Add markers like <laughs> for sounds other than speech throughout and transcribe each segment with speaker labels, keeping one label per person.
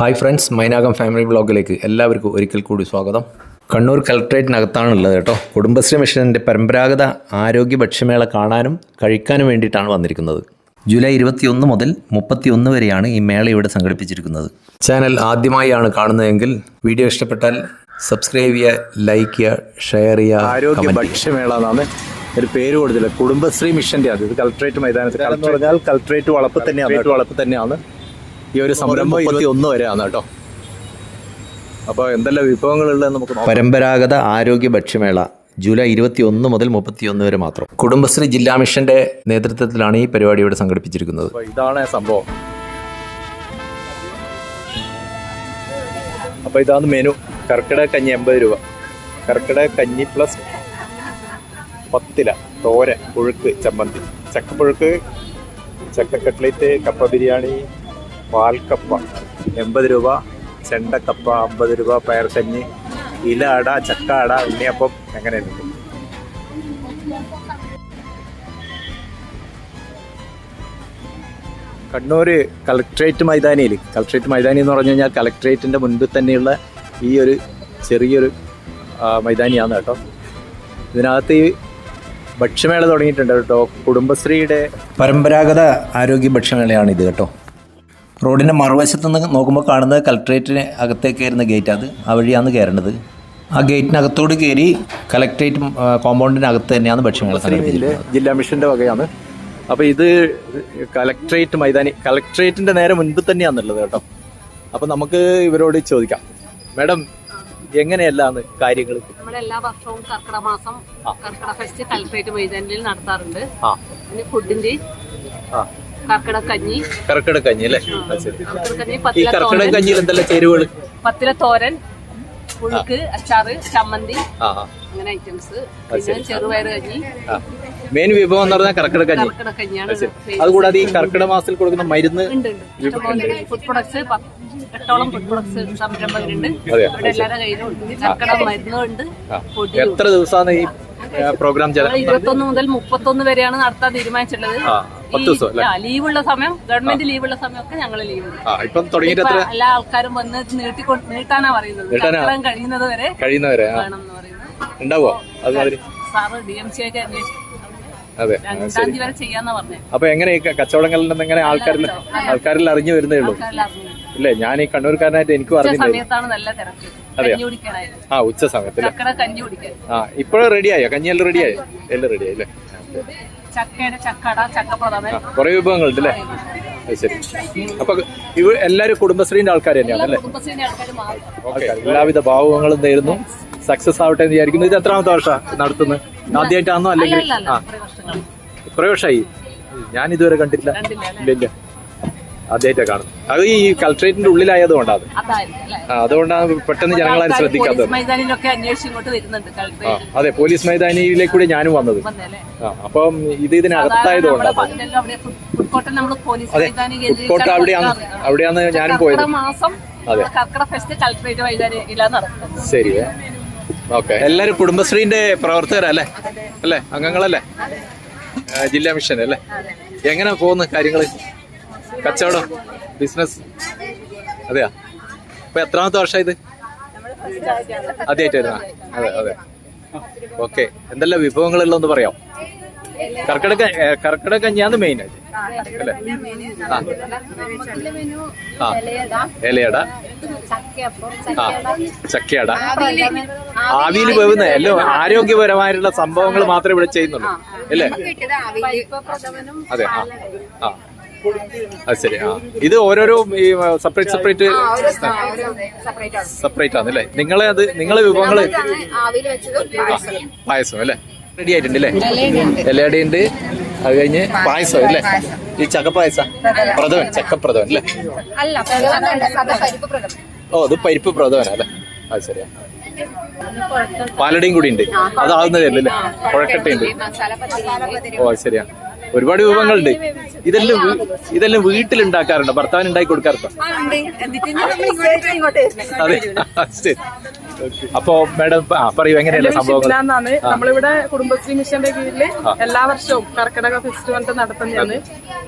Speaker 1: Hi friends Mainakam family ബ്ലോഗിലേക്ക് എല്ലാവർക്കും ഒരിക്കൽ കൂടി സ്വാഗതം. കണ്ണൂർ കളക്ട്രേറ്റിനകത്താണുള്ളത് കേട്ടോ. കുടുംബശ്രീ മിഷന്റെ പരമ്പരാഗത ആരോഗ്യ ഭക്ഷ്യമേള കാണാനും കഴിക്കാനും വേണ്ടിയിട്ടാണ് വന്നിരിക്കുന്നത്. ജൂലൈ ഇരുപത്തിയൊന്ന് മുതൽ മുപ്പത്തിയൊന്ന് വരെയാണ് ഈ മേള ഇവിടെ സംഘടിപ്പിച്ചിരിക്കുന്നത്. ചാനൽ ആദ്യമായാണ് കാണുന്നതെങ്കിൽ വീഡിയോ ഇഷ്ടപ്പെട്ടാൽ സബ്സ്ക്രൈബ് ചെയ്യുക ലൈക്ക് ചെയ്യുക ഷെയർ ചെയ്യുക
Speaker 2: ആരോഗ്യ ഭക്ഷ്യമേള എന്നാണ് ഒരു പേര് കൊടുത്തില്ല കുടുംബശ്രീ മിഷന്റെ അത്. ഇത് മൈതാനത്ത് മൈതാനത്തിൽ പറഞ്ഞാൽ കലക്ട്രേറ്റ് വളപ്പ് തന്നെയാണ് വളപ്പ് തന്നെയാണ്. ഈ ഒരു സംരംഭം ഇരുപത്തി ഒന്ന് വരെയാണ് കേട്ടോ. അപ്പോൾ എന്തെല്ലാം വിഭവങ്ങളുള്ളത് നമുക്ക്
Speaker 1: പരമ്പരാഗത ആരോഗ്യ ഭക്ഷ്യമേള ജൂലൈ ഇരുപത്തി ഒന്ന് മുതൽ മുപ്പത്തിയൊന്ന് വരെ മാത്രം. കുടുംബശ്രീ ജില്ലാ മിഷന്റെ നേതൃത്വത്തിലാണ് ഈ പരിപാടി ഇവിടെ സംഘടിപ്പിച്ചിരിക്കുന്നത്.
Speaker 2: ഇതാണ് സംഭവം. അപ്പോൾ ഇതാണ് മെനു. കർക്കിടക കഞ്ഞി എൺപത് രൂപ. കർക്കിടക കഞ്ഞി പ്ലസ് പത്തില തോര പുഴുക്ക് ചമ്മന്തി. ചക്കപ്പുഴുക്ക് ചക്ക കട്ട്ലേറ്റ് കപ്പ ബിരിയാണി പാൽക്കപ്പ. എൺപത് രൂപ ചെണ്ടക്കപ്പ അമ്പത് രൂപ പയർക്കഞ്ഞി ഇല അട ചക്ക അട ഉണ്ണിയപ്പം എങ്ങനെയുണ്ട് കണ്ണൂർ കളക്ട്രേറ്റ് മൈതാനിയിൽ കളക്ട്രേറ്റ് മൈതാനി എന്ന് പറഞ്ഞു കഴിഞ്ഞാൽ കളക്ട്രേറ്റിന്റെ മുൻപിൽ തന്നെയുള്ള ഈ ഒരു ചെറിയൊരു മൈതാനിയാണ് കേട്ടോ. ഇതിനകത്ത് ഈ ഭക്ഷ്യമേള തുടങ്ങിയിട്ടുണ്ട് കേട്ടോ. കുടുംബശ്രീയുടെ
Speaker 1: പരമ്പരാഗത ആരോഗ്യ ഭക്ഷ്യമേളയാണ് ഇത് കേട്ടോ. റോഡിന്റെ മറുവശത്ത് നിന്ന് നോക്കുമ്പോൾ കാണുന്നത് കലക്ട്രേറ്റിന് അകത്തേക്ക് കയറുന്ന ഗേറ്റ് അത്. ആ വഴിയാണ് കയറേണ്ടത്. ആ ഗേറ്റിനകത്തോട് കയറി കലക്ട്രേറ്റ് കോമ്പൗണ്ടിനകത്ത് തന്നെയാണ് ഭക്ഷ്യങ്ങൾ
Speaker 2: ജില്ലാ മിഷന്റെ വകയാണ്. അപ്പോൾ ഇത് കലക്ട്രേറ്റ് മൈതാനി കലക്ട്രേറ്റിന്റെ നേരെ മുൻപ് തന്നെയാണുള്ളത് കേട്ടോ. അപ്പോൾ നമുക്ക് ഇവരോട് ചോദിക്കാം. മാഡം എങ്ങനെയല്ലാന്ന് കാര്യങ്ങൾ
Speaker 3: നമ്മളെല്ലാ എല്ലാ വർഷവും കർക്കിടക മാസം കർക്കിടക ഫെസ്റ്റ് കലക്ട്രേറ്റ് മൈതാനിയിൽ നടത്താറുണ്ട്. ഫുഡിന്റെ
Speaker 2: കർക്കിടക്കഞ്ഞി
Speaker 3: കർക്കിടക കഞ്ഞി
Speaker 2: അല്ലേ? ഈ
Speaker 3: പത്തില തോരൻ.
Speaker 2: കഞ്ഞിയിൽ എന്തെല്ലാം ചേരുവകൾ
Speaker 3: പത്തില തോരൻ പുഴുക്ക് അച്ചാറ് ചമ്മന്തി അങ്ങനെ ഐറ്റംസ് പിന്നെ ചെറുപയർ കഞ്ഞി.
Speaker 2: മെയിൻ വിഭവം എന്ന് പറഞ്ഞാൽ കർക്കിടക്കഞ്ഞി
Speaker 3: കർക്കിടക കഞ്ഞിയാണ് famous.
Speaker 2: അതുകൂടാതെ ഈ കർക്കിടക മാസത്തിൽ കൊടുക്കുന്ന മരുന്ന്
Speaker 3: ഫുഡ് പ്രൊഡക്ട്സ് എട്ടോളം ഫുഡ് പ്രൊഡക്ട്സ് സംരംഭകരുണ്ട്? ഇവിടെ എല്ലാവരുടെ കയ്യിലും കർക്കിടക മരുന്നുണ്ട്.
Speaker 2: എത്ര ദിവസമാണ് ഈ പ്രോഗ്രാം
Speaker 3: ഇരുപത്തൊന്ന് മുതൽ മുപ്പത്തൊന്ന് വരെയാണ് നടത്താൻ തീരുമാനിച്ചിട്ടുള്ളത്.
Speaker 2: പത്ത് ദിവസം അല്ലേ?
Speaker 3: ലീവുള്ള സമയം ഗവൺമെന്റ് ലീവുള്ള സമയമൊക്കെ ഞങ്ങൾ ലീവ്
Speaker 2: ഇപ്പം തുടങ്ങിയിട്ട്
Speaker 3: എല്ലാ ആൾക്കാരും വന്ന് നീട്ടി നീട്ടാനാ പറയുന്നത്. കഴിയുന്നത് വരെ
Speaker 2: കഴിയുന്നവരെ ഉണ്ടാവോ അതുമാതിരി
Speaker 3: സാറ് ഡി എം സി ഒക്കെ
Speaker 2: അതെ അപ്പൊ എങ്ങനെ കച്ചവടങ്ങളിൽ നിന്ന് എങ്ങനെ ആൾക്കാരിൽ ആൾക്കാരിൽ അറിഞ്ഞു വരുന്നേ ഉള്ളൂ? ഇല്ലേ ഞാൻ ഈ കണ്ണൂർക്കാരനായിട്ട് എനിക്കും അറിഞ്ഞില്ല? ആ ഉച്ച
Speaker 3: സമയത്ത്
Speaker 2: ആ ഇപ്പോഴും റെഡിയായോ കഞ്ഞിയെല്ലാം റെഡിയായോ എല്ലാം റെഡിയായി അല്ലേ?
Speaker 3: ചക്കയുടെ ചക്കട ചക്കപ്രഥമൻ.
Speaker 2: കുറെ വിഭവങ്ങളുണ്ട് അല്ലേ? അത് ശരി. അപ്പൊ ഇവ എല്ലാരും കുടുംബശ്രീന്റെ ആൾക്കാർ തന്നെയാണ് അല്ലേ? എല്ലാവിധ ഭാവങ്ങളും നേരുന്നു. സക്സസ് ആവട്ടെ എന്ന് വിചാരിക്കുന്നു. ഇത് എത്രാമത്തെ വർഷം നടത്തുന്നത്? ആദ്യമായിട്ടാണോ അല്ലെങ്കിൽ
Speaker 3: അല്ല അല്ല.
Speaker 2: ആ.
Speaker 3: കുറെ
Speaker 2: വർഷമായി ഞാൻ ഇതുവരെ കണ്ടിട്ടില്ല.
Speaker 3: കണ്ടില്ല
Speaker 2: ഇല്ല ഇല്ല. ആദ്യമായിട്ടാണ് കാണുന്നത്. അത് ഈ
Speaker 3: കളക്ട്രേറ്റിന്റെ ഉള്ളിലായത്
Speaker 2: കൊണ്ടാണ് അതുകൊണ്ടാണ് പെട്ടെന്ന് ജനങ്ങൾ
Speaker 3: ആൾക്കാര്
Speaker 2: ശ്രദ്ധിക്കാത്തത്. അതെ പോലീസ് മൈതാനിയിലേക്ക് കൂടി ഞാനും വന്നത്. അപ്പം ഇത് ഇതിനകത്തായത്
Speaker 3: കൊണ്ടാണ് അവിടെ ഫുഡ് നമ്മൾ പോലീസ് മൈതാനി
Speaker 2: ഫുഡ് കോർട്ട് അവിടെയാണ് അവിടെയാണ് ഞാനും പോയത്. അതെ. ശരി ഓക്കെ. എല്ലാരും കുടുംബശ്രീന്റെ പ്രവർത്തകരല്ലേ അല്ലേ? അംഗങ്ങളല്ലേ? ജില്ലാ മിഷൻ അല്ലേ എങ്ങനെ പോകുന്ന കാര്യങ്ങൾ? കച്ചവടം ബിസിനസ് അതെയാ? ഇപ്പൊ എത്രാമത്തെ വർഷം ഇത്? ആദ്യമായിട്ടായിരുന്ന അതെ അതെ. ഓക്കെ. എന്തെല്ലാം വിഭവങ്ങളുള്ളതെന്ന് പറയാം കർക്കിടക കർക്കിടക കഞ്ഞിയാണ് മെയിൻ ആയിട്ട്. അല്ലേ? ആ. ആ. ഇലയട. ആ. ചക്കയട. ആവിയിൽ പോകുന്ന എല്ലോ ആരോഗ്യപരമായിട്ടുള്ള സംഭവങ്ങൾ മാത്രമേ ഇവിടെ ചെയ്യുന്നുള്ളൂ. അല്ലേ? അതെ ആ. ആ. അത് ശരി ആ. ഇത് ഓരോരോ ഈ സെപ്പറേറ്റ് സെപ്പറേറ്റ് സെപ്പറേറ്റ് ആണ്. അല്ലേ? നിങ്ങളെ അത് നിങ്ങളെ വിഭവങ്ങൾ പായസം. അല്ലേ? റെഡി ആയിട്ടുണ്ട് അല്ലേ? ഇലയട ഉണ്ട് അത് കഴിഞ്ഞ് പായസം അല്ലേ? ഈ ചക്കപ്പായസം? പ്രഥമൻ ചക്കപ്രഥമൻ അല്ലേ? ഓ അത് പരിപ്പ് പ്രഥമന അല്ലേ? അത് ശരിയാ. പാലടയും കൂടി ഉണ്ട്. അതാവുന്നതല്ലേ കുഴക്കട്ടയുണ്ട്. ഓ അത് ശരിയാ. ഒരുപാട് വിഭവങ്ങളുണ്ട് ഇതെല്ലാം ഇതെല്ലാം വീട്ടിൽ ഉണ്ടാക്കാറുണ്ട് ഭർത്താവിന് ഉണ്ടാക്കി കൊടുക്കാറുണ്ടോ അതെ. ശരി. അപ്പോ മാഡം പറയൂ എങ്ങനെയല്ലേ
Speaker 4: സംഭവം നമ്മളിവിടെ കുടുംബശ്രീ മിഷന്റെ കീഴിൽ എല്ലാ വർഷവും കർക്കിടക ഫെസ്റ്റിവൽ നടത്തുന്നതാണ്.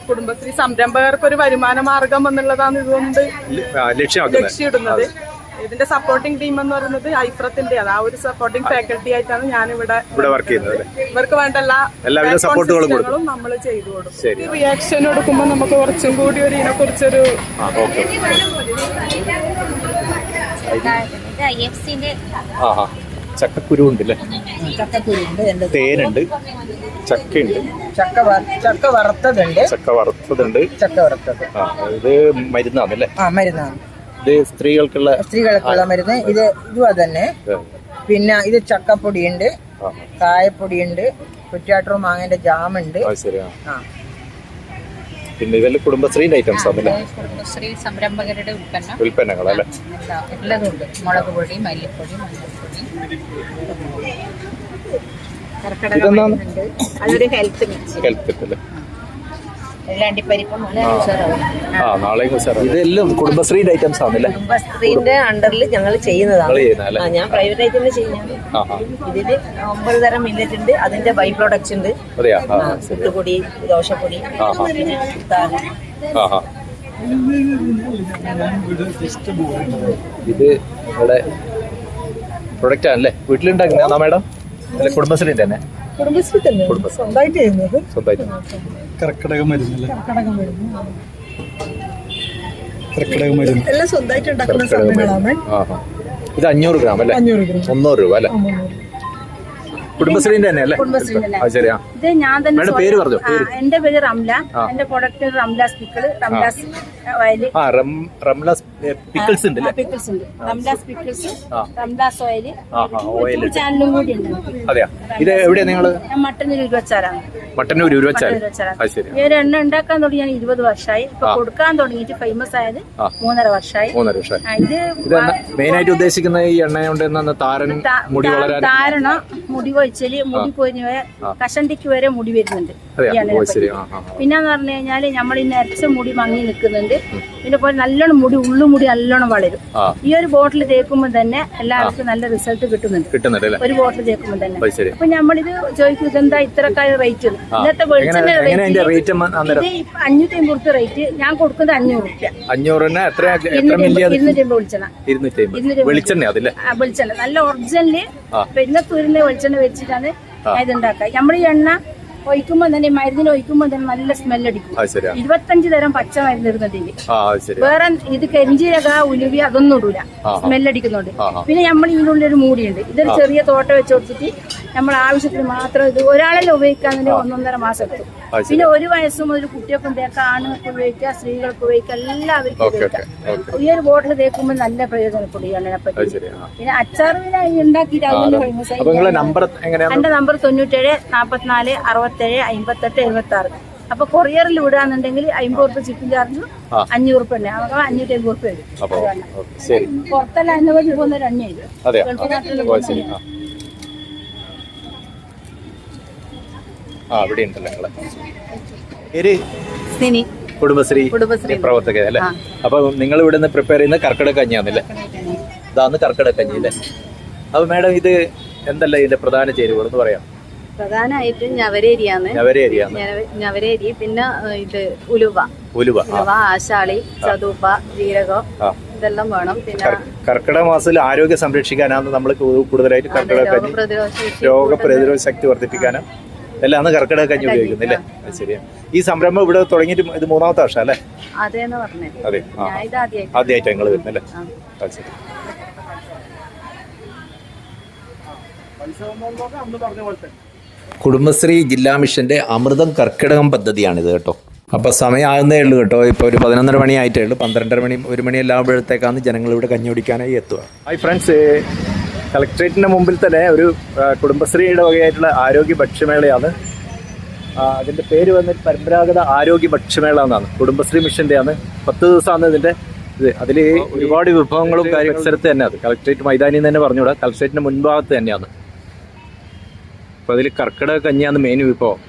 Speaker 4: കുടുംബശ്രീ സംരംഭകർക്ക് ഒരു വരുമാന മാർഗം എന്നുള്ളതാണ് ഇതുകൊണ്ട് ലക്ഷ്യമിടുന്നത്. ഇതിന്റെ സപ്പോർട്ടിംഗ് ടീം എന്ന് പറയുന്നത് ഐഫ്രത്തിന്റെ ആ ഒരു സപ്പോർട്ടിംഗ് ഫാക്കൽറ്റി ആയിട്ടാണ് ഞാൻ ഇവിടെ
Speaker 2: ഇവിടെ വർക്ക് ചെയ്യുന്നത് അല്ലേ?
Speaker 4: ഇവർക്ക് വേണ്ട എല്ലാ
Speaker 2: എല്ലാവിധ സപ്പോർട്ടുകളും കൊടുക്കും.
Speaker 4: നമ്മൾ ചെയ്തു കൊടുക്കും. റിയാക്ഷൻ എടുക്കുമ്പോൾ നമുക്ക് കുറച്ചും കൂടി ഒരു ഇതിനെ കുറിച്ചൊരു
Speaker 2: ചക്കക്കുരു ഉണ്ട് അല്ലേ തേനുണ്ട്. ചക്കയുണ്ട്.
Speaker 5: ചക്ക വറ- ചക്ക വറുത്തതുണ്ട്.
Speaker 2: ചക്ക വറുത്തതുണ്ട്.
Speaker 5: ചക്ക വറുത്തത്.
Speaker 2: ആ ഇത് മരുന്നാണല്ലേ
Speaker 5: ആ മരുന്നാണ്.
Speaker 2: സ്ത്രീകൾക്കുള്ള
Speaker 5: സ്ത്രീകൾക്കുള്ള മരുന്ന്. ഇത് ഇതുപോലെ തന്നെ പിന്നെ ഇത് ചക്കപ്പൊടിയുണ്ട്. കായപ്പൊടിയുണ്ട്. കുറ്റാട്ടൂർ മാങ്ങന്റെ ജാമുണ്ട്.
Speaker 2: പിന്നെ ഇതെല്ലാം കുടുംബശ്രീന്റെ ഐറ്റംസ് ആണല്ലേ?
Speaker 6: കുടുംബശ്രീ സംരംഭകരുടെ ഉൽപ്പന്നം.
Speaker 2: ഉൽപ്പന്നങ്ങൾ അല്ലേ?
Speaker 6: എല്ലാ ഉള്ളതുണ്ട് മുളക് പൊടി മല്ലിപ്പൊടി മഞ്ഞൾപ്പൊടി. അതൊരു ഹെൽത്ത് മിക്സ്
Speaker 2: ഹെൽത്ത് അല്ലേ? ആ നാളെ ഇതെല്ലാം കുടുംബശ്രീ ഐറ്റംസ് ആണല്ലേ?
Speaker 7: കുടുംബശ്രീന്റെ അണ്ടറിൽ ഞങ്ങൾ ചെയ്യുന്നതാണ്.
Speaker 2: അല്ലേ?
Speaker 7: ഞാൻ പ്രൈവറ്റ് ആയിട്ട്
Speaker 2: ആ ആ.
Speaker 7: ഇതിൽ ഒമ്പത് തരം മില്ലറ്റ് ഉണ്ട് അതിന്റെ ബൈ പ്രോഡക്ട്സ് ഉണ്ട് പുട്ടുപൊടി ദോശപ്പൊടി
Speaker 2: ഇത് ഇവിടെ പ്രൊഡക്റ്റ് ആണല്ലേ? വീട്ടിലുണ്ടാക്കുന്ന മാഡം? അല്ല കുടുംബശ്രീന്റെ തന്നെ?
Speaker 4: കുടുംബശ്രീ തന്നെ
Speaker 2: കുടുംബശ്രീ.
Speaker 4: സ്വന്തമായിട്ട് ചെയ്യുന്നത്?
Speaker 2: സ്വന്തമായിട്ട്.
Speaker 8: കർക്കിടക മരുന്നല്ലേ കർക്കിടക മരുന്ന്
Speaker 4: എല്ലാം സ്വന്തമായിട്ട് ഉണ്ടാക്കുന്ന സാധനങ്ങളാണ്.
Speaker 2: ഇത് അഞ്ഞൂറ് ഗ്രാം അല്ലേ?
Speaker 4: അഞ്ഞൂറ് ഗ്രാം.
Speaker 2: മുന്നൂറ് രൂപ അല്ലേ? കുടുംബശ്രീന്റെ തന്നെ അല്ലേ? ആ ശരിയാ
Speaker 9: ഇത് ഞാൻ തന്നെ
Speaker 2: മേഡം പേര് പറഞ്ഞു? പേര്.
Speaker 9: ആ, എന്റെ പേര് റംല. എന്റെ product Ramla's pickle Ramla's oil
Speaker 2: ആ. റം പിക്കിൾസ് ഉണ്ട് അല്ലേ?
Speaker 9: പിക്കിൾസ് ഉണ്ട്.
Speaker 2: ആ.
Speaker 9: ഓയിൽ
Speaker 2: ആ. ആ ഓയിൽ
Speaker 9: ചാനലും കൂടി ഉണ്ട്.
Speaker 2: അതെയാ? ഇത് എവിടെയാ നിങ്ങൾ?
Speaker 9: ഞാൻ മട്ടന്നൂർ ഇരുപച്ചാറാണ്
Speaker 2: മട്ടന്നൂർ ഉരുവച്ചാൽ
Speaker 9: ഇരുപച്ചാറാണ്
Speaker 2: അത് ശരി.
Speaker 9: ഈ ഒരു എണ്ണ ഉണ്ടാക്കാൻ തുടങ്ങി ഞാൻ ഇരുപത് വർഷമായി. ഇപ്പൊ
Speaker 2: ആ.
Speaker 9: കൊടുക്കാൻ തുടങ്ങിയിട്ട് ഫേമസ് ആയത്
Speaker 2: ആ.
Speaker 9: മൂന്നര വർഷമായി.
Speaker 2: മൂന്നര വർഷം
Speaker 9: ആ, ഇത്
Speaker 2: ഇത് മെയിൻ ആയിട്ട് ഉദ്ദേശിക്കുന്ന ഈ എണ്ണ കൊണ്ട് താരൻ മുടി വളരാൻ
Speaker 9: താരണം മുടി കൊഴിച്ചൽ മുടി കൊഴിഞ്ഞ് കഷണ്ടിക്ക് വരെ മുടി വരുന്നുണ്ട്. പിന്നെന്ന് പറഞ്ഞു കഴിഞ്ഞാൽ നമ്മൾ ഈ നരച്ച മുടി മങ്ങി നിൽക്കുന്നുണ്ട്. പിന്നെ പോലെ നല്ലോണം മുടി ഉള്ളുമുടി നല്ലോണം വളരും. ഈ ഒരു ബോട്ടിൽ തേക്കുമ്പോൾ തന്നെ എല്ലാവർക്കും നല്ല റിസൾട്ട് കിട്ടുന്നുണ്ട്.
Speaker 2: കിട്ടുന്നുണ്ട്
Speaker 9: ഒരു ബോട്ടിൽ തേക്കുമ്പോൾ തന്നെ. അപ്പൊ നമ്മളിത് ചോദിക്കും ഇതെന്താ ഇത്രക്കാര് റേറ്റ് ഇന്നത്തെ വെളിച്ചെണ്ണ റേറ്റ് അഞ്ഞൂറ്റി അമ്പത് റുപ്യ റേറ്റ് ഞാൻ കൊടുക്കുന്നത് അഞ്ഞൂറ് റുപ്യ.
Speaker 2: അഞ്ഞൂറിന്
Speaker 9: ഇരുന്നൂറ്റി അമ്പത് വെളിച്ചെണ്ണ.
Speaker 2: വെളിച്ചെണ്ണ.
Speaker 9: വെളിച്ചെണ്ണ. നല്ല ഒറിജിനൽ
Speaker 2: പിന്നെ
Speaker 9: പെരുന്നത്തൂരിന്റെ വെളിച്ചെണ്ണ വെച്ചിട്ടാണ് ഞാൻ ഇത് ഉണ്ടാക്കുക നമ്മൾ ഈ എണ്ണ ഒഴിക്കുമ്പോൾ തന്നെ മരുന്നിന് ഒഴിക്കുമ്പോൾ തന്നെ നല്ല സ്മെൽ അടിക്കും.
Speaker 2: അത് ശരിയാ.
Speaker 9: ഇരുപത്തഞ്ച് തരം പച്ച മരുന്ന്
Speaker 2: ശരി
Speaker 9: വേറെ ഇത് കരിഞ്ചീരക ഉലുവി അതൊന്നും ഇടൂല.
Speaker 2: സ്മെല്ലടിക്കുന്നുണ്ട്.
Speaker 9: പിന്നെ നമ്മൾ ഇതിനുള്ളിൽ ഒരു മൂടിയുണ്ട്. ഇതൊരു ചെറിയ തോട്ടം വെച്ച് കൊടുത്തിട്ട് നമ്മൾ ആവശ്യത്തിന് മാത്രം ഇത് ഒരാളെല്ലാം ഉപയോഗിക്കാൻ ഒന്നൊന്നര മാസം എടുത്തു. പിന്നെ ഒരു വയസ്സ് മുതൽ കുട്ടികൾക്കും തേക്കാം ആണുങ്ങൾക്ക് ഉപയോഗിക്കാം സ്ത്രീകൾക്ക് ഉപയോഗിക്കാം എല്ലാവർക്കും ഉപയോഗിക്കാം. ഈ ഒരു ബോട്ടിൽ തേക്കുമ്പോൾ നല്ല പ്രയോജനപ്പെടും ഈ എണ്ണനെ പറ്റി. പിന്നെ ഫേമസ്
Speaker 2: നമ്പർ എങ്ങനെയാണ്?
Speaker 9: എന്റെ നമ്പർ തൊണ്ണൂറ്റേഴ് നാപ്പത്തിനാല് അറുപത്തേഴ് അമ്പത്തെട്ട് എഴുപത്തി ആറ് അപ്പൊ കൊറിയറിൽ വിടാന്നുണ്ടെങ്കിൽ അമ്പത് റുപ്യ ചിക്കൻ ചാർജും. അഞ്ഞൂറ് റുപ്യ ഉണ്ട് നമുക്ക് അഞ്ഞൂറ്റി അമ്പത് റുപ്യ വരും. പുറത്തെല്ലാം അഞ്ഞൂറ് പോകുന്ന ഒരു എണ്ണയാണ് ഗൾഫ് നാട്ടിൽ
Speaker 2: ഓ ശരി ആ ഇവിടെ ഉണ്ടല്ലോ നിങ്ങളെ പേര്?
Speaker 9: സിനി.
Speaker 2: കുടുംബശ്രീ.
Speaker 9: കുടുംബശ്രീ.
Speaker 2: പ്രവർത്തക അല്ലേ? അപ്പൊ നിങ്ങൾ ഇവിടെ നിന്ന് പ്രിപ്പയർ ചെയ്യുന്ന കർക്കിടക കഞ്ഞിയാണല്ലേ ഇതാന്ന് കർക്കിടക കഞ്ഞി അല്ലേ? അപ്പൊ മാഡം ഇത് എന്തല്ല ഇതിന്റെ പ്രധാന ചേരുവകൾ എന്ന് പറയാം?
Speaker 9: പ്രധാനമായിട്ടും ഞവരേരിയാണ്.
Speaker 2: ഞവര അരിയാന്ന്
Speaker 9: ഞവരേരി പിന്നെ ഇത് ഉലുവ.
Speaker 2: ഉലുവ
Speaker 9: ആശാളി ചതുപ്പ ജീരകം. ഇതെല്ലാം വേണം. പിന്നെ
Speaker 2: കർ- കർക്കിടക മാസത്തിൽ ആരോഗ്യം സംരക്ഷിക്കാനാണ് നമ്മൾ കൂടുതലായിട്ട് കർക്കിടക കഞ്ഞി
Speaker 9: രോഗപ്രതിരോധ
Speaker 2: രോഗപ്രതിരോധ ശക്തി വർദ്ധിപ്പിക്കാനും എല്ലാം കർക്കിടക കഞ്ഞി ഉപയോഗിക്കുന്നില്ലേ അത് ശരിയാണ് ഈ സംരംഭം ഇവിടെ തുടങ്ങിയിട്ട് ഇത് മൂന്നാമത്തെ വർഷം അല്ലേ? അതെ. ആ.
Speaker 9: ഞാൻ ഇത് ആദ്യമായിട്ട്
Speaker 2: ഞങ്ങൾ വരുന്നല്ലേ അത് ശരി. കുടുംബശ്രീ ജില്ലാ മിഷന്റെ അമൃതം കർക്കിടകം പദ്ധതിയാണിത് കേട്ടോ. അപ്പോൾ സമയമാകുന്നേ ഉള്ളൂ കേട്ടോ. ഇപ്പോൾ ഒരു പതിനൊന്നര മണി ആയിട്ടേ ഉള്ളൂ. പന്ത്രണ്ടര മണി ഒരു മണി ആകുമ്പോഴത്തേക്കാണ് ജനങ്ങൾ ഇവിടെ കഞ്ഞി കുടിക്കാനായി എത്തുക. ഹൈ ഫ്രണ്ട്സ് കളക്ട്രേറ്റിന്റെ മുമ്പിൽ തന്നെ ഒരു കുടുംബശ്രീയുടെ വകയായിട്ടുള്ള ആരോഗ്യ ഭക്ഷ്യമേളയാണ്. അതിന്റെ പേര് വന്നിട്ട് പരമ്പരാഗത ആരോഗ്യ ഭക്ഷ്യമേള എന്നാണ് കുടുംബശ്രീ മിഷന്റെയാണ് പത്ത് ദിവസമാണ് ഇതിന്റെ ഇത്. അതിൽ ഒരുപാട് വിഭവങ്ങളും കാര്യങ്ങളും സ്ഥലത്ത് തന്നെ അത്. കളക്ട്രേറ്റ് മൈതാനിന്ന് തന്നെ പറഞ്ഞുകൂടാ. കളക്ട്രേറ്റിന്റെ മുൻഭാഗത്ത് തന്നെയാണ്. അപ്പോൾ അതിൽ കർക്കിടക കഞ്ഞിയാണ് മെയിൻ വിഭവം.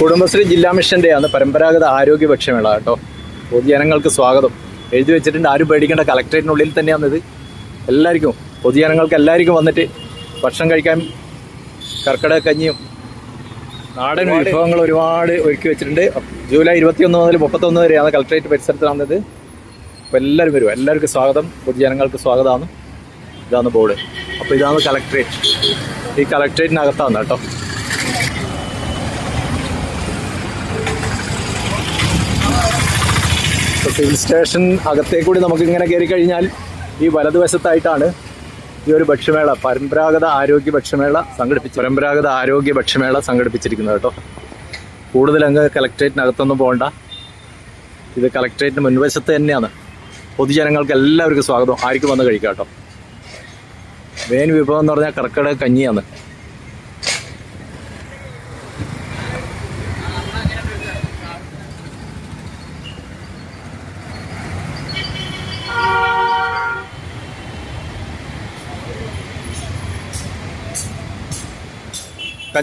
Speaker 2: കുടുംബശ്രീ ജില്ലാ മിഷന്റെയാണ് പരമ്പരാഗത ആരോഗ്യ ഭക്ഷ്യമേള കേട്ടോ. പൊതുജനങ്ങൾക്ക് സ്വാഗതം. എഴുതി വെച്ചിട്ടുണ്ട്. ആരും പേടിക്കേണ്ട. കളക്ട്രേറ്റിനുള്ളിൽ തന്നെയാണ് ഇത്. എല്ലാവർക്കും പൊതുജനങ്ങൾക്ക് എല്ലാവർക്കും വന്നിട്ട് ഭക്ഷണം കഴിക്കാൻ കർക്കിടക കഞ്ഞിയും നാടൻ വിഭവങ്ങൾ ഒരുപാട് ഒരുക്കി വെച്ചിട്ടുണ്ട്. ജൂലൈ ഇരുപത്തിയൊന്ന് മുതൽ മുപ്പത്തൊന്ന് വരെയാണ് കളക്ട്രേറ്റ് പരിസരത്ത് നടന്നത്. അപ്പോൾ എല്ലാവരും വരും. എല്ലാവർക്കും സ്വാഗതം. പൊതുജനങ്ങൾക്ക് സ്വാഗതമാണ്. ഇതാണ് ബോർഡ്. അപ്പോൾ ഇതാണ് കളക്ട്രേറ്റ് ഈ കളക്ട്രേറ്റിനകത്താണ് കേട്ടോ. സിവിൽ സ്റ്റേഷൻ അകത്തേക്കൂടി കൂടി നമുക്ക് ഇങ്ങനെ കയറി കഴിഞ്ഞാൽ ഈ വലതുവശത്തായിട്ടാണ് ഈ ഒരു ഭക്ഷ്യമേള പരമ്പരാഗത ആരോഗ്യ ഭക്ഷ്യമേള സംഘടിപ്പിച്ച് പരമ്പരാഗത ആരോഗ്യ ഭക്ഷ്യമേള സംഘടിപ്പിച്ചിരിക്കുന്നത് കേട്ടോ. കൂടുതൽ അങ്ങ് കളക്ട്രേറ്റിനകത്തൊന്നും പോകണ്ട. ഇത് കളക്ട്രേറ്റിന് മുൻവശത്ത് തന്നെയാണ്. പൊതുജനങ്ങൾക്ക് എല്ലാവർക്കും സ്വാഗതം. ആർക്കും വന്ന് കഴിക്കാം കേട്ടോ. മെയിൻ വിഭവം എന്ന് പറഞ്ഞാൽ കർക്കിടക കഞ്ഞിയാണ്.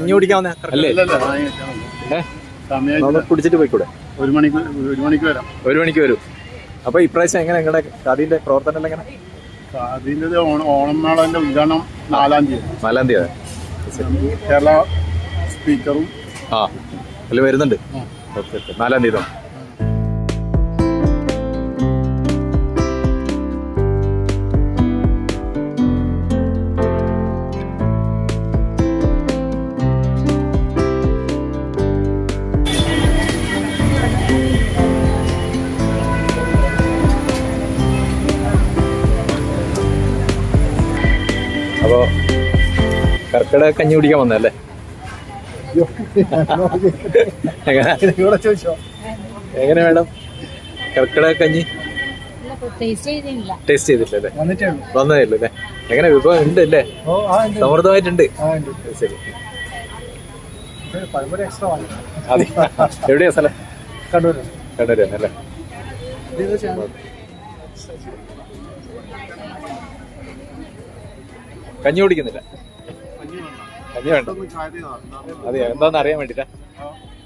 Speaker 2: കഞ്ഞി കുടിക്കാവുന്ന അല്ലേ? കുടിച്ചിട്ട് പോയിക്കൂടെ?
Speaker 8: ഒരു മണിക്ക് ഒരു മണിക്ക് വരാം.
Speaker 2: ഒരു മണിക്ക് വരും. അപ്പൊ ഇപ്രാവശ്യം എങ്ങനെ നിങ്ങളുടെ ഖാദീന്റെ പ്രവർത്തനം എങ്ങനെ?
Speaker 8: അതിന്റെ ഓണം മേളന്റെ ഉദ്ഘാടനം നാലാം തീയതി.
Speaker 2: നാലാം തീയതി.
Speaker 8: കേരള സ്പീക്കറും
Speaker 2: ആ അല്ല വരുന്നുണ്ട്? Okay okay. നാലാം തീയതി. കർക്കിടക കഞ്ഞി കുടിക്കാൻ വന്നല്ലേ എങ്ങനെ?
Speaker 8: ചോദിച്ചോ?
Speaker 2: എങ്ങനെ വേണം കർക്കിടക കഞ്ഞി?
Speaker 6: ടേസ്റ്റ് ചെയ്തില്ല
Speaker 2: ടേസ്റ്റ് ചെയ്തില്ലല്ലേ
Speaker 8: വന്നിട്ടേ ഉള്ളൂ.
Speaker 2: വന്നതേ ഉള്ളൂ അല്ലേ എങ്ങനെ വിഭവം ഉണ്ട് അല്ലേ സമൃദ്ധമായിട്ടുണ്ട്. ശരി. അതെ. എവിടെയാ സ്ഥലം?
Speaker 8: കണ്ണൂർ
Speaker 2: കണ്ണൂർ തന്നെ അല്ലേ? കഞ്ഞി കുടിക്കുന്നില്ല. അതെ എന്താന്ന് അറിയാൻ വേണ്ടിട്ടാ.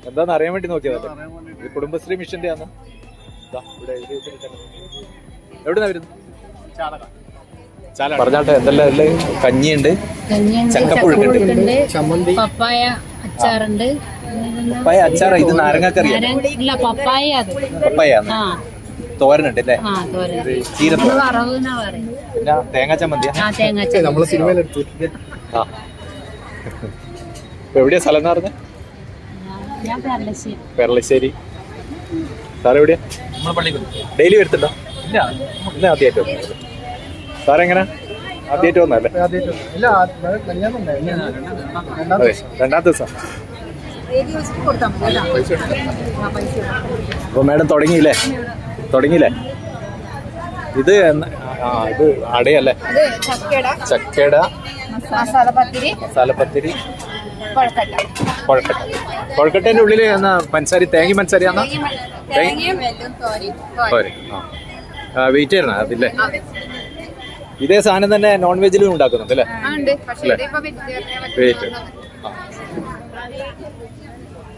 Speaker 2: എന്താന്ന് അറിയാൻ വേണ്ടി നോക്കിയതല്ലേ ഇത് കുടുംബശ്രീ മിഷന്റെ ആണ്. എവിടുന്നാ വരുന്നത്? ചാല പറഞ്ഞാട്ടെ എന്തെല്ലാം ഉള്ളത് കഞ്ഞിയുണ്ട് ചക്കപ്പുഴുക്കുണ്ട്.
Speaker 6: പപ്പായ അച്ചാറുണ്ട്.
Speaker 2: പപ്പായ അച്ചാറ? ഇത് നാരങ്ങക്കറിയാ?
Speaker 6: പപ്പായ ആ.
Speaker 2: തോരനുണ്ട് അല്ലേ
Speaker 6: പറയും
Speaker 2: പിന്നെ തേങ്ങാ ചമ്മന്തിയാ?
Speaker 6: തേങ്ങ
Speaker 8: നമ്മളെ സിനിമയിലെടുത്തു.
Speaker 2: ആ. എവിടെയാ സ്ഥലം എന്ന് പറഞ്ഞ?
Speaker 6: ഞാൻ പെരളശ്ശേരി
Speaker 2: പെരളശ്ശേരി സാർ എവിടെയാ? ഡെയിലി വരുത്തുണ്ടോ ഇല്ല. ഇല്ല ആദ്യമായിട്ട് വന്നത്. സാർ എങ്ങനെ? ആദ്യമായിട്ട് വന്നല്ലേ അതെ രണ്ടാമത്തെ ദിവസം. അപ്പൊ മേഡം തുടങ്ങിയില്ലേ? തുടങ്ങിയില്ലേ? ഇത് ആ ഇത് അടയല്ലേ?
Speaker 10: ഇത് ചക്കയുടെ
Speaker 2: ചക്കട
Speaker 10: മസാല പത്തിരി കൊഴക്കട്ട.
Speaker 2: കൊഴക്കട്ട. കൊഴക്കട്ടേന്റെ ഉള്ളിൽ എന്നാ പഞ്ചസാരി തേങ്ങ പഞ്ചസാരി ആ. വെയിറ്റ് ചെയ്യണം അതില്ലേ? ഇതേ സാധനം തന്നെ നോൺ വെജിലും ഉണ്ടാക്കുന്നുണ്ട് അല്ലേ? വെയിറ്റ്.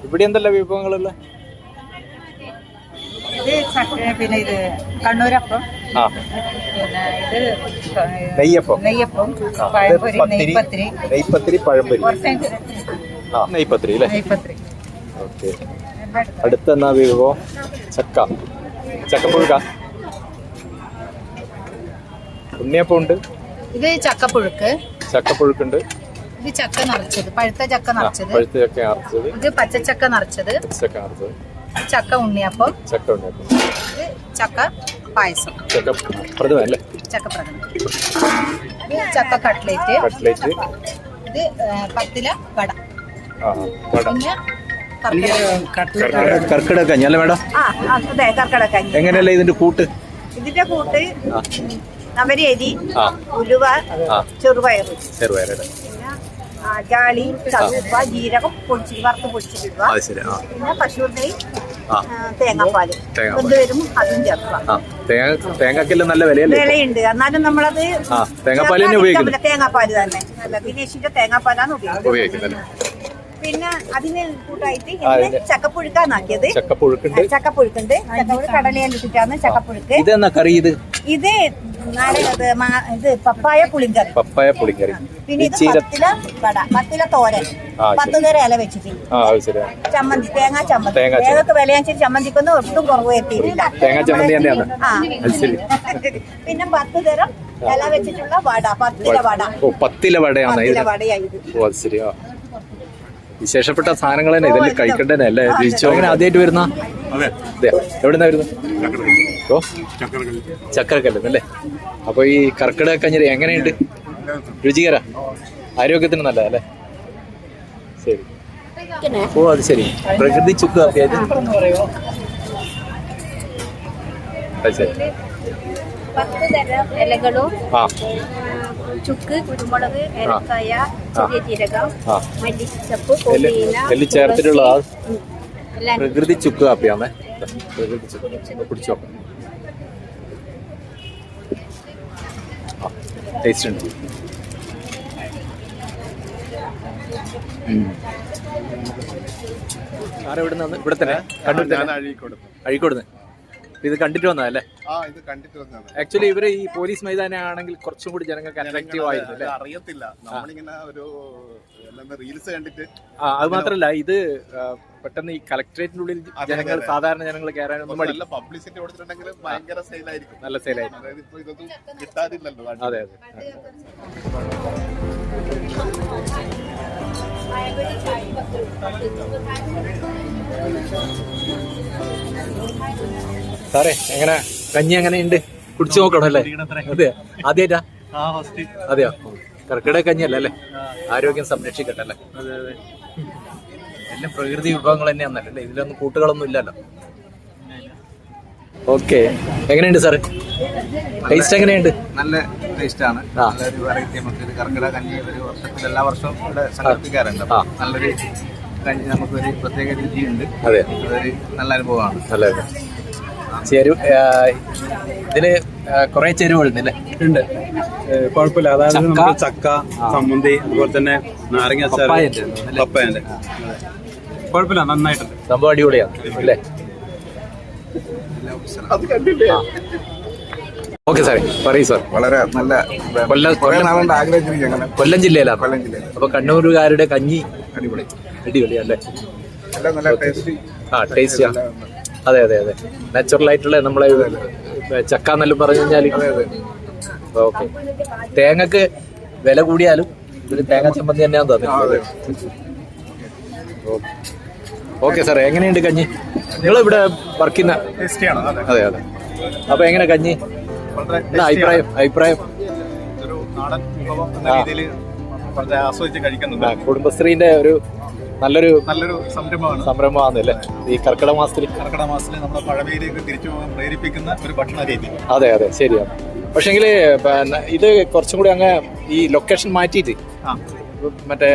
Speaker 2: ഇവിടെ എന്തല്ല വിഭവങ്ങളുള്ള?
Speaker 5: ഇത് പിന്നെ ഇത് കണ്ണൂരപ്പം. പിന്നെ ഇത്
Speaker 2: നെയ്യപ്പം.
Speaker 5: നെയ്യപ്പം പഴംപൊരി
Speaker 2: പത്തിരി
Speaker 5: നെയ്പത്തിരി.
Speaker 2: നെയ്പത്തിരി പഴംപൊരി. ആ നെയ്പത്തിരി അല്ലേ?
Speaker 5: നെയ്പത്തിരി.
Speaker 2: ഓക്കെ. അടുത്തെന്നാ വിഭവം? ചക്ക. ചക്കപ്പുഴുക്ക? ഉണ്ണിയപ്പം ഉണ്ട്
Speaker 6: ഇത് ചക്കപ്പുഴുക്ക്.
Speaker 2: ചക്കപ്പുഴുക്കുണ്ട്.
Speaker 6: ഇത് ചക്ക നിറച്ചത്. പഴുത്ത ചക്ക നിറച്ചത്.
Speaker 2: പഴുത്ത ചക്ക നിറച്ചത്.
Speaker 6: ഇത് പച്ചച്ചക്ക നിറച്ചത്.
Speaker 2: ചക്ക അരച്ചത്
Speaker 6: ചക്ക ഉണ്ണിയപ്പം.
Speaker 2: ചക്ക ഉണ്ണിയപ്പം.
Speaker 6: ഇത് ചക്ക പായസം.
Speaker 2: ചക്ക പ്രഥമ അല്ലേ?
Speaker 6: ചക്ക പ്രഥമ ഇത് ചക്ക കട്ട്ലേറ്റ്.
Speaker 2: കട്ട്ലേറ്റ്.
Speaker 6: ഇത് പത്തില വട. പിന്നെ കർക്കിടക
Speaker 2: കർക്കിടക കർക്കിടക കഞ്ഞി. അല്ലേ മേഡം?
Speaker 10: അതെ കർക്കിടക്കഞ്ഞി
Speaker 2: എങ്ങനെയല്ലേ ഇതിന്റെ കൂട്ട്?
Speaker 10: ഇതിന്റെ കൂട്ട്
Speaker 2: ആ.
Speaker 10: നവരേരി ഉലുവ ചെറുപയർ ചെറുപയർ ജാളി ചതുപ്പ ജീരകം പൊടിച്ചിട്ട് വറുത്ത് പൊടിച്ചിട്ടിടുക.
Speaker 2: ശരി ആ.
Speaker 10: പിന്നെ പശു നെയ് തേങ്ങാപ്പാൽ.
Speaker 2: തേങ്ങാപ്പാൽ.
Speaker 10: എന്ത് അതും ചേർക്കുക.
Speaker 2: ആ തേങ്ങ തേങ്ങക്കെല്ലാം നല്ല വിലയല്ലേ?
Speaker 10: വിലയുണ്ട്. എന്നാലും നമ്മളത്
Speaker 2: തേങ്ങാപ്പാൽ തേങ്ങാപ്പാൽ തന്നെ.
Speaker 10: തേങ്ങാപ്പാൽ തന്നെ. ദിനേശിന്റെ തേങ്ങാപ്പാലാണ് ഉപയോഗിക്കുന്നത്. പിന്നെ അതിന് കൂട്ടായിട്ട് ചക്കപ്പുഴുക്കാന്നാക്കിയത്
Speaker 2: ചക്കപ്പുഴുക്കുണ്ട്.
Speaker 10: ചക്കപ്പുഴുക്കുണ്ട്. ചക്കപ്പുഴുക്ക് കടലയിലിട്ടിട്ടാണ് ചക്കപ്പുഴുക്ക്.
Speaker 2: ഇതെന്നാ കറി ഇത്?
Speaker 10: ഇത് ഇത് പപ്പായ പുളിങ്കറി.
Speaker 2: പപ്പായ പുളിങ്കറി.
Speaker 10: പിന്നെ ഇത് പത്തില വട പത്തില തോരൻ. പത്ത് നേരം ഇല വെച്ചിട്ട്. ചമ്മന്തി തേങ്ങാ ചമ്മന്തി.
Speaker 2: തേങ്ങാ ചമ്മന്തി.
Speaker 10: തേങ്ങക്ക് വിലയനുസരിച്ച് ചമ്മന്തിക്കൊന്നും ഒട്ടും കുറവ് എത്തിയിട്ടില്ല
Speaker 2: തേങ്ങാ ചമ്മന്തി തന്നെയാണ്
Speaker 10: പിന്നെ പത്ത് തരം ഇല വെച്ചിട്ടുള്ള വട പത്തില വട.
Speaker 2: ഓ പത്തില വടയാണ് ഓ ശരി. വിശേഷപ്പെട്ട സാധനങ്ങൾ തന്നെ ഇതെല്ലാം കഴിക്കണ്ടേ അല്ലേ? അങ്ങനെ ആദ്യമായിട്ട് വരുന്ന?
Speaker 8: അതെ.
Speaker 2: എവിടെ നിന്നായിരുന്നു വരുന്നത് ഓ
Speaker 8: ചക്കരക്കല്ല്
Speaker 2: അല്ലേ? അപ്പൊ ഈ കർക്കിടക കഞ്ഞിരി എങ്ങനെയുണ്ട്? രുചികര ആരോഗ്യത്തിന് നല്ലതല്ലേ ശരി. ഓ അത് ശരി. പ്രകൃതി ചുക്ക് കാപ്പിയായത് അത് ശരി.
Speaker 9: പത്ത് തരം ഇലകളും
Speaker 2: ആ.
Speaker 9: ചുക്ക് കുരുമുളക് ഏലക്കായ ചെറിയ ജീരകം
Speaker 2: ആ.
Speaker 9: മല്ലിച്ചപ്പ്
Speaker 2: എല്ല്
Speaker 9: ചേർത്തിട്ടുള്ള
Speaker 2: പ്രകൃതി ചുക്ക് കാപ്പിയാണേ പ്രകൃതി ചുക്ക്. കുടിച്ചോ. ടേസ്റ്റ് ഉണ്ട്. സാറ് ഇവിടെ നിന്ന് ഇവിടെ തന്നെ. കണ്ണൂർ
Speaker 8: ഞാൻ
Speaker 2: തന്നെ.
Speaker 8: അഴീക്കോട്
Speaker 2: അഴീക്കോടുന്ന്. ഇത് കണ്ടിട്ട് വന്നതല്ലേ ആക്ച്വലി ഇവർ ഈ പോലീസ് മൈതാനം ആണെങ്കിൽ കുറച്ചും കൂടി ജനങ്ങൾക്ക് അട്രാക്റ്റീവ് ആയിരുന്നു
Speaker 8: അറിയത്തില്ല. നമ്മളിങ്ങനെ ഒരു റീൽസ് കണ്ടിട്ട്
Speaker 2: ആ അത് മാത്രല്ല ഇത് പെട്ടെന്ന് ഈ
Speaker 8: കളക്ടറേറ്റിനുള്ളിൽ
Speaker 2: ജനങ്ങൾ. സാധാരണ ജനങ്ങൾ കയറാനൊന്നും മടി
Speaker 8: നല്ല പബ്ലിസിറ്റി കൊടുത്തിട്ടുണ്ടെങ്കിൽ ഭയങ്കര സെയിലായിരിക്കും.
Speaker 2: നല്ല
Speaker 8: ഇതൊന്നും കിട്ടാതില്ലല്ലോ.
Speaker 2: അതെ അതെ സാറേ എങ്ങനെ? കഞ്ഞി എങ്ങനെയുണ്ട് കുടിച്ചു നോക്കണം അല്ലേ? അതെ ആദ്യമായിട്ടാ അതെയോ? കർക്കിടക കഞ്ഞിയല്ലേ അല്ലേ? ആരോഗ്യം സംരക്ഷിക്കട്ടെ അല്ലേ? എല്ലാം പ്രകൃതി വിഭവങ്ങൾ തന്നെയാണല്ലോ അല്ലേ ഇതിലൊന്നും കൂട്ടുകളൊന്നും ഇല്ലല്ലോ. ഓക്കെ. എങ്ങനെയുണ്ട് സാറ്? ടേസ്റ്റ് എങ്ങനെയുണ്ട്?
Speaker 11: നല്ല ടേസ്റ്റ് ആണ്. നല്ലൊരു വെറൈറ്റി നമുക്ക് ഇത് കർക്കിടക കഞ്ഞി ഒരു വർഷത്തിൽ എല്ലാ വർഷവും ഇവിടെ സംഘടിപ്പിക്കാറുണ്ട്. നല്ലൊരു കഞ്ഞി നമുക്കൊരു പ്രത്യേക രുചിയുണ്ട്.
Speaker 2: അതെ.
Speaker 11: അതൊരു നല്ല അനുഭവമാണ്.
Speaker 2: നല്ല ചെരുവ് ഇതിൽ കുറെ ചെരുവുകളുണ്ട് അല്ലേ
Speaker 12: ഉണ്ട് കുഴപ്പമില്ല. അതായത്
Speaker 2: ചക്ക.
Speaker 12: സമ്മന്തി അതുപോലെ തന്നെ നാരങ്ങ?
Speaker 2: പപ്പായന്റെ
Speaker 12: കുഴപ്പമില്ല നന്നായിട്ടുണ്ട്.
Speaker 2: സംഭവം അടിപൊളിയാണ് അല്ലേ? ഓക്കെ സാറേ പറയൂ സാർ.
Speaker 11: വളരെ നല്ല
Speaker 2: കൊല്ലം
Speaker 11: നാളുകൊണ്ട് ആഗ്രഹിച്ചിരിക്കും അങ്ങനെ
Speaker 2: കൊല്ലം ജില്ലയിലാണ്
Speaker 11: കൊല്ലം ജില്ലയിൽ
Speaker 2: അപ്പൊ കണ്ണൂരുകാരുടെ കഞ്ഞി
Speaker 11: അടിപൊളി.
Speaker 2: അടിപൊളി അല്ലേ?
Speaker 11: നല്ല നല്ല ടേസ്റ്റി
Speaker 2: ആ ടേസ്റ്റിയാ അതെ അതെ അതെ. നാച്ചുറൽ ആയിട്ടുള്ള നമ്മളെ ചക്ക എന്നെല്ലാം പറഞ്ഞു കഴിഞ്ഞാൽ ഓക്കെ. തേങ്ങക്ക് വില കൂടിയാലും ഇതിന് തേങ്ങ ചമ്മന്തി തന്നെയാണ് തോന്നുന്നത് ഓക്കെ. സാറേ എങ്ങനെയുണ്ട് കഞ്ഞി? നിങ്ങൾ ഇവിടെ വർക്ക് ചെയ്യുന്ന
Speaker 8: അതെ.
Speaker 2: അതെ അപ്പൊ എങ്ങനെ കഞ്ഞി? അഭിപ്രായം? അഭിപ്രായം? കുടുംബശ്രീന്റെ ഒരു നല്ലൊരു
Speaker 8: നല്ലൊരു സംരംഭമാണ്.
Speaker 2: സംരംഭമാണല്ലേ ഈ കർക്കിടക മാസത്തിൽ.
Speaker 8: കർക്കിടക മാസത്തിൽ നമ്മുടെ പഴമയിലേക്ക് തിരിച്ചു പോകാൻ പ്രേരിപ്പിക്കുന്ന ഒരു ഭക്ഷണ രീതി.
Speaker 2: അതെ അതെ ശരിയാണ്. പക്ഷെങ്കിൽ ഇത് കുറച്ചും കൂടി അങ്ങ് ഈ ലൊക്കേഷൻ മാറ്റിയിട്ട്. മറ്റേ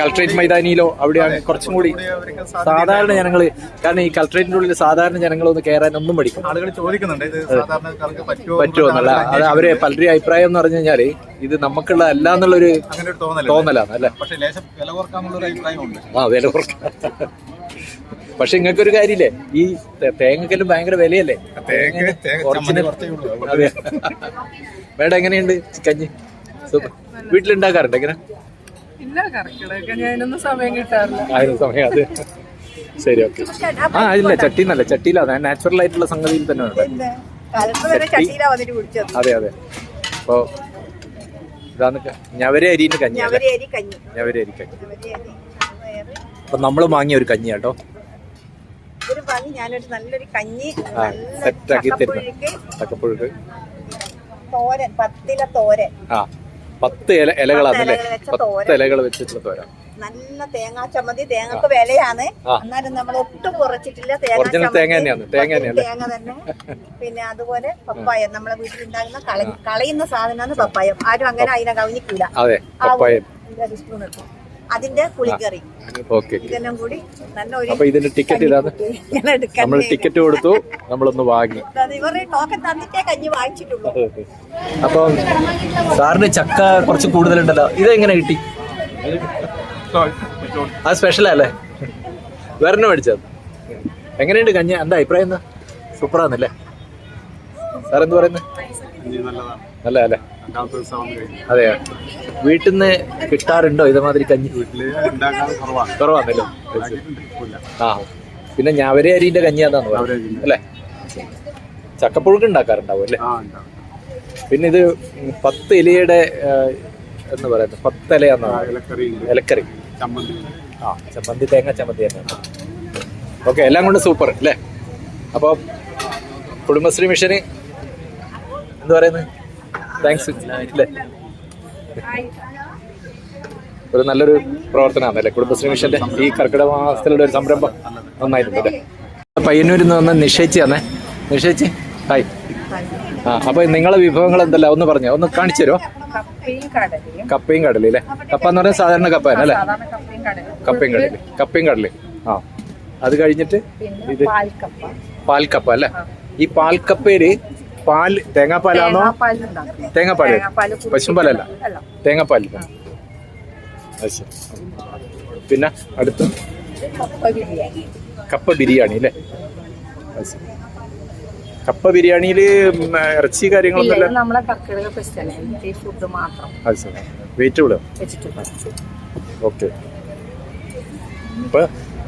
Speaker 2: കളക്ട്രേറ്റ് മൈതാനിയിലോ അവിടെയാണ് കുറച്ചും കൂടി സാധാരണ ജനങ്ങൾ കാരണം ഈ കളക്ട്രേറ്റിന്റെ ഉള്ളിൽ സാധാരണ ജനങ്ങളൊന്ന് കയറാൻ ഒന്നും പഠിക്കും
Speaker 8: ആളുകൾ ചോദിക്കുന്നുണ്ട് ഇത് സാധാരണക്കാർക്ക് പറ്റുമോ
Speaker 2: എന്നുള്ള അത് അവരെ പലരുടെ അഭിപ്രായം എന്ന് പറഞ്ഞു കഴിഞ്ഞാൽ ഇത് നമുക്കുള്ള അല്ല എന്നുള്ളൊരു തോന്നലാണ് അല്ലെ? ആ വില കുറക്കാം. പക്ഷെ നിങ്ങൾക്ക് ഒരു കാര്യമില്ലേ? ഈ തേങ്ങക്കെല്ലാം ഭയങ്കര വിലയല്ലേ?
Speaker 8: തേങ്ങ
Speaker 2: മേഡം എങ്ങനെയുണ്ട്? കഞ്ഞി? സൂപ്പർ വീട്ടിലുണ്ടാക്കാറുണ്ട് എങ്ങനെ
Speaker 4: ഇല്ല കർക്കിടക ഞാനൊന്നും സമയം കിട്ടാറില്ല.
Speaker 2: ആയിരം സമയം അത് ശരി ഓക്കെ. ആ ഇല്ല ചട്ടിന്നല്ല ചട്ടിയിലാണ് നാച്ചുറൽ ആയിട്ടുള്ള സംഗതിയിൽ തന്നെ ഉണ്ട്.
Speaker 10: ചട്ടിയിലാ
Speaker 2: അതെ അതെ. അപ്പോ ഇതാണ് ഞവരെ അരിന്റെ കഞ്ഞി
Speaker 10: ഞവരെ അരി കഞ്ഞി.
Speaker 2: അപ്പൊ നമ്മൾ വാങ്ങിയ ഒരു കഞ്ഞി കേട്ടോ
Speaker 10: ഞാനൊരു നല്ലൊരു കഞ്ഞി
Speaker 2: സെറ്റാക്കി തരുന്ന
Speaker 10: തോരൻ പത്തില തോരൻ.
Speaker 2: ആ. പത്ത് ഇല ഇലകളാണല്ലേ? പത്ത് ഇലകൾ വെച്ചിട്ടുള്ള തോര
Speaker 10: നല്ല തേങ്ങാ ചമ്മന്തി തേങ്ങക്ക് വിലയാണ്. എന്നാലും നമ്മൾ ഒട്ടും കുറച്ചിട്ടില്ല. തേങ്ങ
Speaker 2: തേങ്ങ തന്നെയാണ്, തേങ്ങ?
Speaker 10: തേങ്ങ തന്നെ. <laughs> പിന്നെ അതുപോലെ പപ്പായ. നമ്മളെ വീട്ടിലുണ്ടാകുന്ന കള- കളയുന്ന സാധനമാണ് പപ്പായം. ആരും അങ്ങനെ അതിനെ കവിഞ്ഞിക്കൂല
Speaker 2: അതെ പപ്പായ.
Speaker 10: സ്പൂൺ എടുക്കും. അതിന്റെ പുളിക്കറി.
Speaker 2: ഓക്കെ
Speaker 10: ഇതെല്ലാം കൂടി നല്ല ഒരു
Speaker 2: അപ്പൊ ഇതിന്റെ ടിക്കറ്റ് ഇതാണ് നമ്മൾ ടിക്കറ്റ് കൊടുത്തു നമ്മളൊന്ന് വാങ്ങി. അപ്പം സാറിന് ചക്ക കുറച്ച് കൂടുതലുണ്ടല്ലോ ഇതെങ്ങനെ കിട്ടി? അത് സ്പെഷ്യലല്ലേ വേറെ മേടിച്ചത്? എങ്ങനെയുണ്ട് കഞ്ഞി? എന്താ അഭിപ്രായം എന്താ? സൂപ്പറാന്നല്ലേ? സാർ എന്ത് പറയുന്നത്
Speaker 8: നല്ലതാണ്
Speaker 2: നല്ല അല്ലേ?
Speaker 8: രണ്ടാമത്തെ
Speaker 2: അതെയോ? വീട്ടിൽ നിന്ന് കിട്ടാറുണ്ടോ ഇതേമാതിരി കഞ്ഞി?
Speaker 8: വീട്ടിൽ ഉണ്ടാക്കാൻ കുറവാണ്.
Speaker 2: കുറവാണല്ലോ. ആ പിന്നെ ഞവര അരിന്റെ കഞ്ഞിയാന്നാന്ന്
Speaker 8: ഞവര
Speaker 2: അല്ലേ? ചക്കപ്പുഴുക്ക് ഉണ്ടാക്കാറുണ്ടാവും അല്ലേ? പിന്നെ ഇത് പത്ത് ഇലയുടെ എന്ന് പറയുന്നത് പത്ത് ഇലയാന്ന്
Speaker 8: ഇലക്കറി
Speaker 2: ഇലക്കറി.
Speaker 8: ചമ്മന്തി.
Speaker 2: ആ ചമ്മന്തി തേങ്ങ ചമ്മന്തി തന്നെ. ഓക്കെ എല്ലാം കൊണ്ട് സൂപ്പർ അല്ലേ? അപ്പോൾ കുടുംബശ്രീ മിഷന് എന്ത് പറയുന്നത്? താങ്ക്സ് അല്ലേ ഒരു നല്ലൊരു പ്രവർത്തനമാണ് അല്ലേ? കുടുംബശ്രീ മിഷന്റെ ഈ കർക്കിടക മാസത്തിലുള്ള ഒരു സംരംഭം നന്നായിട്ടുണ്ട് അല്ലേ? പയ്യന്നൂരിൽ നിന്ന് വന്ന നിഷേച്ചി ആണേ നിഷേച്ചി ഹായ് ആ അപ്പൊ നിങ്ങളെ വിഭവങ്ങൾ എന്തല്ല? ഒന്ന് പറഞ്ഞോ. ഒന്ന് കാണിച്ചു തരുമോ
Speaker 6: കപ്പയും
Speaker 2: കടലി അല്ലേ? കപ്പ എന്ന് പറഞ്ഞാൽ സാധാരണ കപ്പ തന്നെ അല്ലേ?
Speaker 6: കപ്പയും കടലി
Speaker 2: കപ്പയും കടലി ആ. അത് കഴിഞ്ഞിട്ട് ഇത്
Speaker 6: പാൽക്കപ്പ.
Speaker 2: അല്ലേ? ഈ പാൽക്കപ്പയിൽ പാൽ തേങ്ങാപ്പാലാണോ?
Speaker 6: തേങ്ങാപ്പാൽ.
Speaker 2: പശുമ്പാലല്ല.
Speaker 6: അല്ല.
Speaker 2: തേങ്ങാപ്പാൽ പിന്നെ അടുത്ത.
Speaker 6: കപ്പ ബിരിയാണി.
Speaker 2: അല്ലേ? കപ്പ ബിരിയാണിയിൽ ഇറച്ചി കാര്യങ്ങളൊന്നും
Speaker 6: ഇല്ല
Speaker 2: അല്ല?
Speaker 6: ഇത് നമ്മളെ കർക്കിടക ഫെസ്റ്റല്ലേ ഈ ഫുഡ് മാത്രം.
Speaker 2: അത് ശരി. വെജിറ്റബിളോ?
Speaker 6: വെച്ചിട്ടുണ്ട്
Speaker 2: ഓക്കെ. ഇപ്പൊ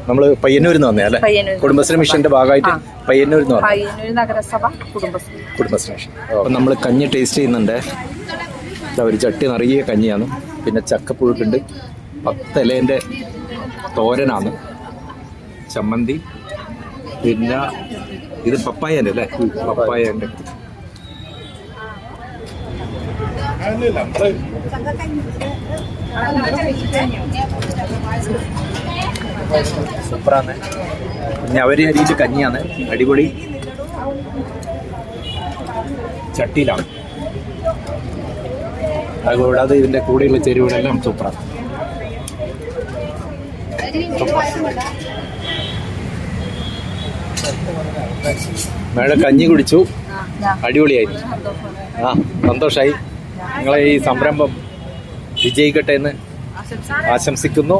Speaker 2: നമ്മൾ പയ്യന്നൂരിൽ നിന്ന് വന്നേ അല്ലെ? കുടുംബശ്രീ മിഷന്റെ ഭാഗമായിട്ട് പയ്യന്നൂരിൽ നിന്ന്
Speaker 6: നഗരസഭ കുടുംബശ്രീ.
Speaker 2: കുടുംബശ്രീ മിഷൻ അപ്പം നമ്മൾ കഞ്ഞി ടേസ്റ്റ് ചെയ്യുന്നുണ്ട്. ഇതാ ഒരു ചട്ടി നിറയെ കഞ്ഞിയാണ്. പിന്നെ ചക്കപ്പുഴുക്കുണ്ട്. പത്തലേന്റെ തോരനാണ്. ചമ്മന്തി. പിന്നെ ഇത് പപ്പായന്റെ അല്ലേ? പപ്പായന്റെ സൂപ്പറാണ്. പിന്നെ അവരെ അരിയിട്ട് കഞ്ഞിയാണ്. അടിപൊളി. ചട്ടിയിലാണ്. അതുകൂടാതെ ഇതിന്റെ കൂടെയുള്ള ചേരുവകളെല്ലാം സൂപ്പറാണ് മേഡം കഞ്ഞി കുടിച്ചു. അടിപൊളിയായി ആ സന്തോഷായി. നിങ്ങളെ ഈ സംരംഭം വിജയിക്കട്ടെ എന്ന് ആശംസിക്കുന്നു.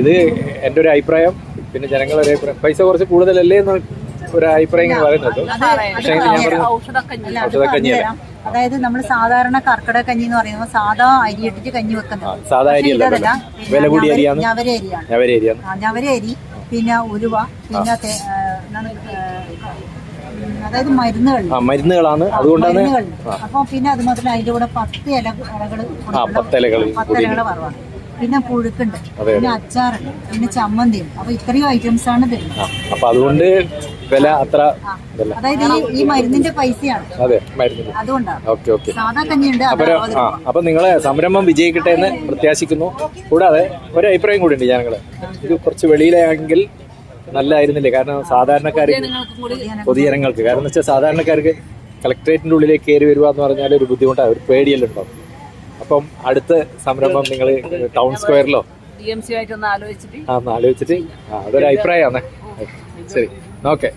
Speaker 2: ഇത് എന്റെ ഒരു അഭിപ്രായം. പിന്നെ ജനങ്ങളുടെ ഒരു അഭിപ്രായം. പൈസ കുറച്ച് കൂടുതലല്ലേ എന്ന് ഒരു അഭിപ്രായം പറയുന്നത് പക്ഷേ ഞാൻ പറഞ്ഞു
Speaker 3: ഔഷധക്കഞ്ഞി
Speaker 2: ഔഷധക്കഞ്ഞിയല്ല
Speaker 6: അതായത് നമ്മൾ സാധാരണ കർക്കിടക കഞ്ഞി എന്ന് പറയുമ്പോൾ സാധാ അരി ഇട്ടിട്ട് കഞ്ഞി വെക്കുന്നത്.
Speaker 2: സാധാ അരി
Speaker 6: അല്ല
Speaker 2: വില- കൂടിയ അരിയാണ്.
Speaker 6: ഞവര അരിയാണ്.
Speaker 2: ഞവര
Speaker 6: അരി പിന്നെ ഉലുവ പിന്നെ അതായത് മരുന്നുകൾ.
Speaker 2: മരുന്നുകളാണ്. അതുകൊണ്ടാണ്
Speaker 6: അപ്പൊ പിന്നെ അത് മുതൽ അതിന്റെ കൂടെ പത്ത് ഇല ഇലകൾ
Speaker 2: ആ പത്തിലകൾ
Speaker 6: പത്ത് ഇലകൾ വറവാണ്. പിന്നെ പുഴുക്കുണ്ട്. പിന്നെ അച്ചാറുണ്ട് പിന്നെ ചമ്മന്തി ഉണ്ട് അപ്പൊ ഇത്രയും ഐറ്റംസ് ആണ് തരുന്നത്.
Speaker 2: അപ്പൊ അതുകൊണ്ട് വില അത്ര
Speaker 6: അതായത് ഈ മരുന്നിന്റെ പൈസയാണ്.
Speaker 2: അതെ മരുന്നിന്.
Speaker 6: അതുകൊണ്ടാണ്.
Speaker 2: Okay okay. അപ്പൊ നിങ്ങളെ സംരംഭം വിജയിക്കട്ടെ എന്ന് പ്രത്യാശിക്കുന്നു. കൂടാതെ ഒരു അഭിപ്രായം കൂടി ഉണ്ട് ഞങ്ങൾ ഇത് കുറച്ച് വെളിയിലാണെങ്കിൽ നല്ലതായിരുന്നില്ലേ കാരണം സാധാരണക്കാർക്ക് പൊതുജനങ്ങൾക്ക് കാരണം വെച്ചാൽ സാധാരണക്കാർക്ക് കളക്ടറേറ്റിന്റെ ഉള്ളിലേക്ക് കയറി വരിക എന്ന് പറഞ്ഞാൽ ഒരു ബുദ്ധിമുട്ടാണ് ഒരു പേടിയെല്ലാം ഉണ്ടാവും അപ്പം അടുത്ത സംരംഭം നിങ്ങൾ ടൗൺ സ്ക്വയറിലോ?
Speaker 3: ആലോചിച്ചിട്ട്
Speaker 2: അതൊരു അഭിപ്രായമാണ്. ശരി. ഓക്കെ